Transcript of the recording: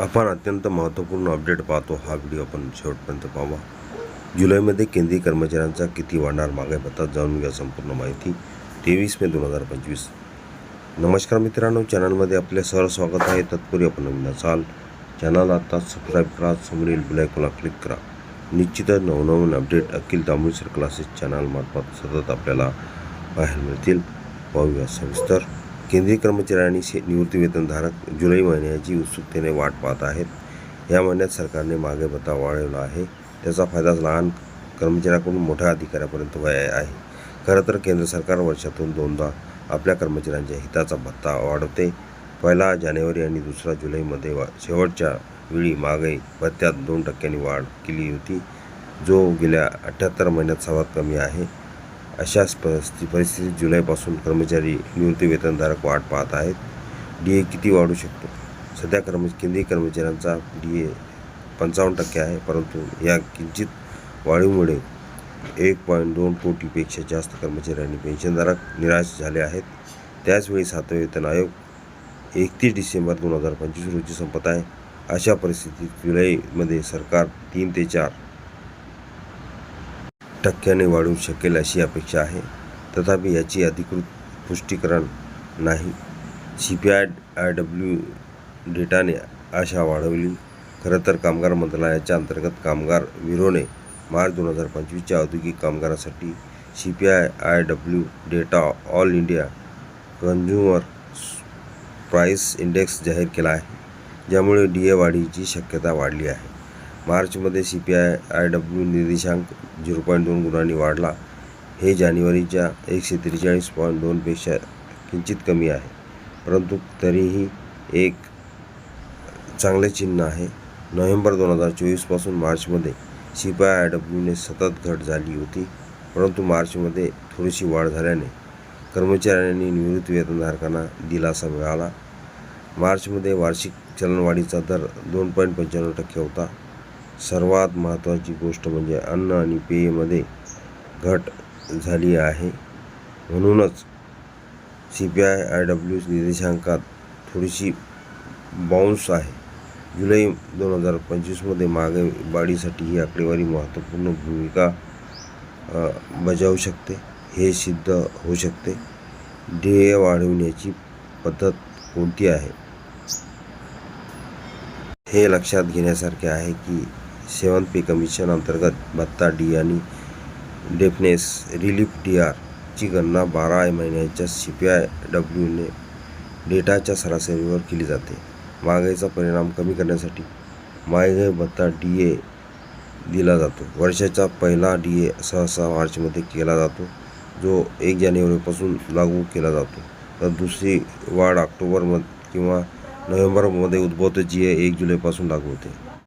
आपण अत्यंत महत्त्वपूर्ण अपडेट पाहतो. हा व्हिडिओ आपण शेवटपर्यंत पाहावा जुलैमध्ये केंद्रीय कर्मचाऱ्यांचा किती वाढणार मागे भत्ता जाणून घ्या संपूर्ण माहिती. तेवीस मे दोन हजार पंचवीस. नमस्कार मित्रांनो चॅनलमध्ये आपले सर स्वागत आहे. तत्पूर्वी आपण नवीन असाल चॅनल आता सबस्क्राईब करा समोरील बेलायकोला क्लिक करा. निश्चितच नवनवीन अपडेट अखिल तांबुळसर क्लासेस चॅनलमार्फत सतत आपल्याला पाहायला मिळतील. पाहूया सविस्तर. केंद्रीय कर्मचारी आणि से निवृत्तीवेतनधारक जुलै महिन्याची उत्सुकतेने वाट पाहत आहेत. या महिन्यात सरकारने मागे भत्ता वाढवला आहे. त्याचा फायदा लहान कर्मचाऱ्याकडून मोठ्या अधिकाऱ्यापर्यंत व्हाय आहे. खरं तर केंद्र सरकार वर्षातून दोनदा आपल्या कर्मचाऱ्यांच्या हिताचा भत्ता वाढवते. पहिला जानेवारी आणि दुसरा जुलैमध्ये वा शेवटच्या वेळी महागाई भत्त्यात दोन टक्क्यांनी वाढ केली होती जो गेल्या अठ्ठ्याहत्तर महिन्यात सर्वात कमी आहे. अशाच परिस्थिती परिस्थितीत जुलैपासून कर्मचारी निवृत्ती वेतनधारक वाढ पाहत आहेत. डी ए किती वाढू शकतो? सध्या कर्म केंद्रीय कर्मचाऱ्यांचा डी ए पंचावन्न टक्के आहे परंतु या किंचित वाढीमुळे एक पॉईंट दोन कोटीपेक्षा जास्त कर्मचारी आणि पेन्शनधारक निराश झाले आहेत. त्याचवेळी सातवे वेतन आयोग एकतीस डिसेंबर दोन हजार पंचवीस रोजी संपत आहे. अशा परिस्थितीत जुलैमध्ये सरकार तीन ते चार टक्क्याने वाढू शकेल अशी अपेक्षा आहे. तथापि याची अधिकृत पुष्टीकरण नाही. C P I I W डेटाने आशा वाढवली. खरं तर कामगार मंत्रालयाच्या अंतर्गत कामगार विरोने मार्च दोन हजार पंचवीसच्या औद्योगिक कामगारासाठी C P I I W data all India consumer price index जाहीर केला आहे ज्यामुळे डी ए वाढीची शक्यता वाढली आहे. मार्चमध्ये C P I I W निर्देशांक झिरो पॉईंट दोन गुणांनी वाढला. हे जानेवारीच्या एकशे त्रेचाळीस पॉईंट दोनपेक्षा किंचित कमी आहे. परंतु तरीही एक चांगले चिन्ह आहे. नोव्हेंबर दोन हजार चोवीसपासून मार्चमध्ये सी पी आय आय डब्ल्यूने सतत घट झाली होती. परंतु मार्चमध्ये थोडीशी वाढ झाल्याने कर्मचाऱ्यांनी निवृत्ती वेतनधारकांना दिलासा मिळाला. मार्चमध्ये वार्षिक चलनवाढीचा दर दोन पॉईंट पंच्याण्णव टक्के होता. सर्वात महत्त्वाची गोष्ट म्हणजे अन्न आणि पेयमध्ये घट झाली आहे. म्हणूनच C P I I W निर्देशांकात थोडीशी बाउन्स आहे. जुलै दोन हजार पंचवीसमध्ये मागे वाढीसाठी ही आकडेवारी महत्त्वपूर्ण भूमिका बजावू शकते. हे सिद्ध होऊ शकते. ध्येय वाढविण्याची पद्धत कोणती आहे? हे लक्षात घेण्यासारखे आहे की सेवन पे कमिशन अंतर्गत भत्ता डी आणि डेफनेस रिलीफ डी आरची गणना बारा महिन्याच्या सी पी आय डब्ल्यूने डेटाच्या सरासरीवर केली जाते. महागाईचा परिणाम कमी करण्यासाठी महागाई भत्ता डी ए दिला जातो. वर्षाचा पहिला डी ए सहसा मार्चमध्ये केला जातो जो एक जानेवारीपासून लागू केला जातो. तर दुसरी वाढ ऑक्टोबरमध्ये किंवा नोव्हेंबरमध्ये उद्भवते जी ए एक जुलैपासून लागू होते.